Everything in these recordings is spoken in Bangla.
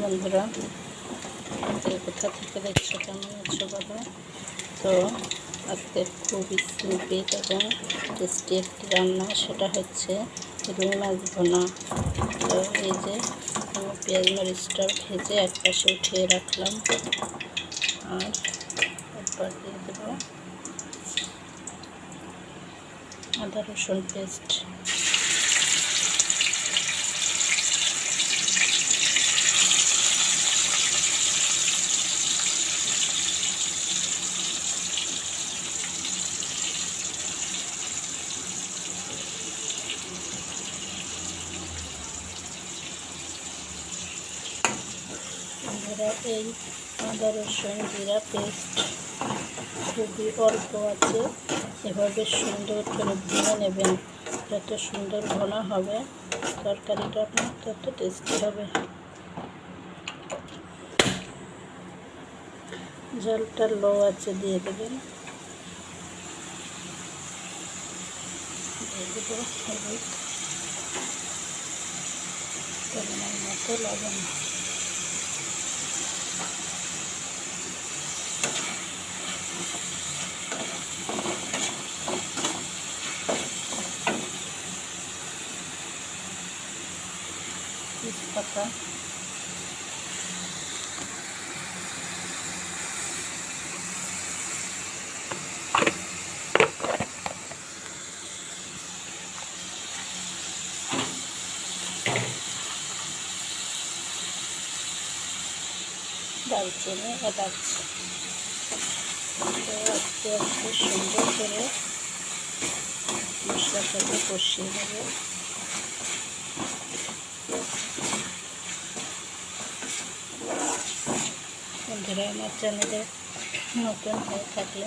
বন্ধুরা যে কোথা থেকে দেখছ, কেমন আছো বলো তো আজকে খুবই সিম্পল এবং টেস্টি একটি রান্না, সেটা হচ্ছে রুই মাছ ভোনা। তো এই যে আমি পেঁয়াজ মরিচটা ভেজে এক পাশে উঠিয়ে রাখলাম। আর এরপর দিয়ে দেবো আদা রসুন পেস্ট আমরা এই আদা রসুন জিরা পেস্ট খুবই অল্প আছে। এভাবে সুন্দর করে ভুনে নেবেন। যত সুন্দর ভোনা হবে, তরকারিটা আপনার তত টেস্টি হবে। জলটা লো আছে, দিয়ে দেবেন। দিয়ে দেবো হলুদ। মতো লবণ। তেজপাতা দারচিনি এলাচ তো আস্তে আস্তে সুন্দর করে মশলাটাকে কষিয়ে নেবে বন্ধুরা, আমার চ্যানেলে নতুন হয়ে থাকলে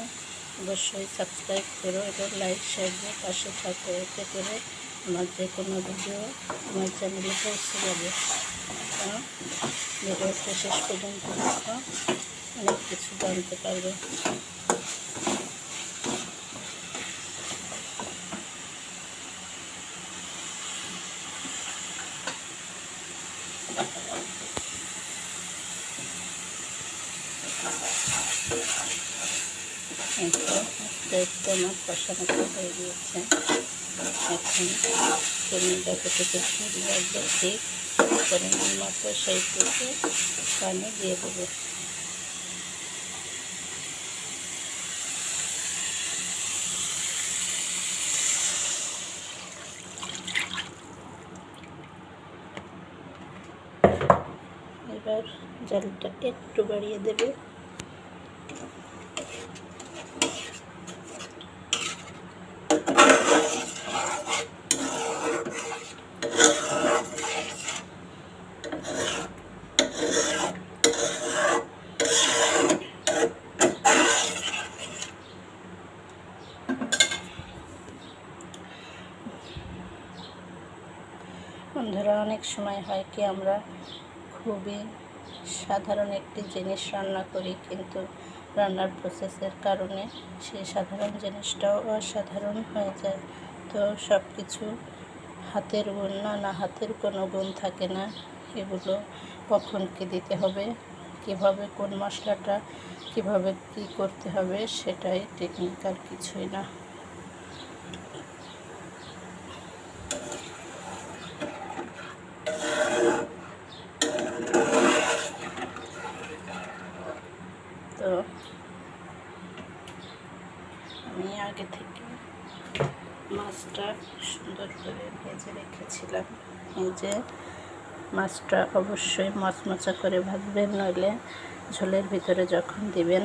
অবশ্যই সাবস্ক্রাইব করো এবং লাইক শেয়ার দিয়ে পাশে থাকো। এতে করে আমার যে কোনো ভিডিও আমার চ্যানেলে পৌঁছে যাবে। ভিডিওটা শেষ পর্যন্ত অনেক কিছু জানতে পারবে। একটু আমার কষানো হয়ে গিয়েছে। এখন লাগবে ঠিক পরিমাণ মতো সেই থেকে পানি দিয়ে দেবো। এবার জলটা একটু বাড়িয়ে দেবে। বন্ধুরা অনেক সময় হয় কি আমরা খুবই সাধারণ একটি জিনিস রান্না করি কিন্তু রান্নার প্রসেসের কারণে সেই সাধারণ জিনিসটাও অসাধারণ হয়ে যায়। তো সব কিছু হাতের গুণ না না হাতের কোনো গুণ থাকে না। এগুলো কখন কী দিতে হবে, কীভাবে কোন মশলাটা, কীভাবে কি করতে হবে, সেটাই টেকনিক্যাল কিছুই না। তো আমি আগে থেকে মাছটা সুন্দর করে ভেজে রেখেছিলাম। এই যে মাছটা অবশ্যই মচমচা করে ভাজবেন, নইলে ঝোলের ভিতরে যখন দিবেন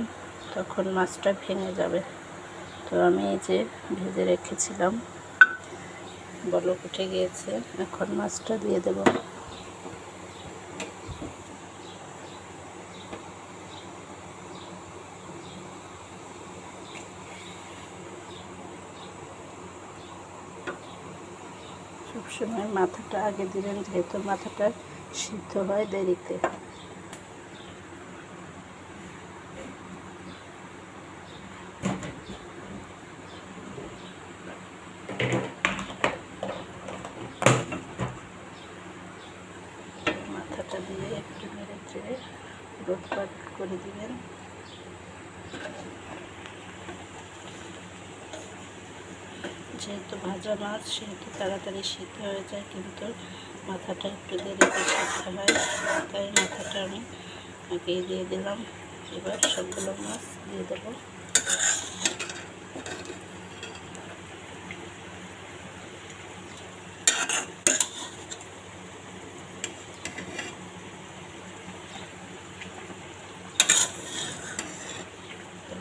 তখন মাছটা ভেঙে যাবে। তো আমি এই যে ভেজে রেখেছিলাম। বলক উঠে গিয়েছে, এখন মাছটা দিয়ে দেবো। সবসময় মাথাটা আগে দিবেন, যেহেতু মাথাটা সিদ্ধ হয় দেরিতে। মাথাটা দিয়ে একটু নেড়ে চেড়ে রোটপাট করে দিবেন। যেহেতু ভাজা মাছ, সেহেতু তাড়াতাড়ি সিদ্ধ হয়ে যায়, কিন্তু মাথাটা একটু দেরিতে সিদ্ধ হয়, তাই মাথাটা আমি আগেই দিয়ে দিলাম। এবার সবগুলো মাছ দিয়ে দেবো।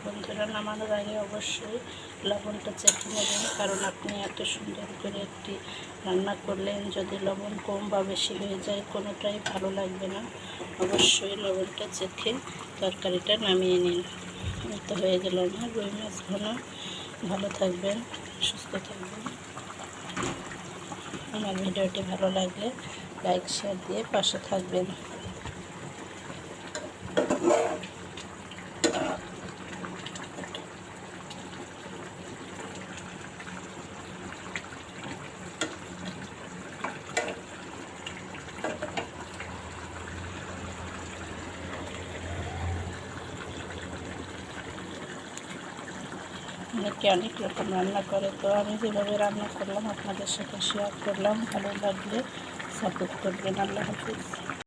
বন্ধুরা, নামানোর আগে অবশ্যই লবণটা চেখে নেবেন, কারণ আপনি এত সুন্দর করে একটি রান্না করলেন, যদি লবণ কম বা বেশি হয়ে যায়, কোনোটাই ভালো লাগবে না। অবশ্যই লবণটা চেখে তরকারিটা নামিয়ে নিন। তো হয়ে গেল আমার রুই মাছ ঘন ভালো থাকবেন, সুস্থ থাকবেন। আমার ভিডিওটি ভালো লাগলে লাইক শেয়ার দিয়ে পাশে থাকবেন। অনেকে অনেক রকম রান্না করে। তো আমি যেভাবে রান্না করলাম, আপনাদের সাথে শেয়ার করলাম, ভালো লাগলে সাপোর্ট করবেন। আল্লাহ হাফিজ।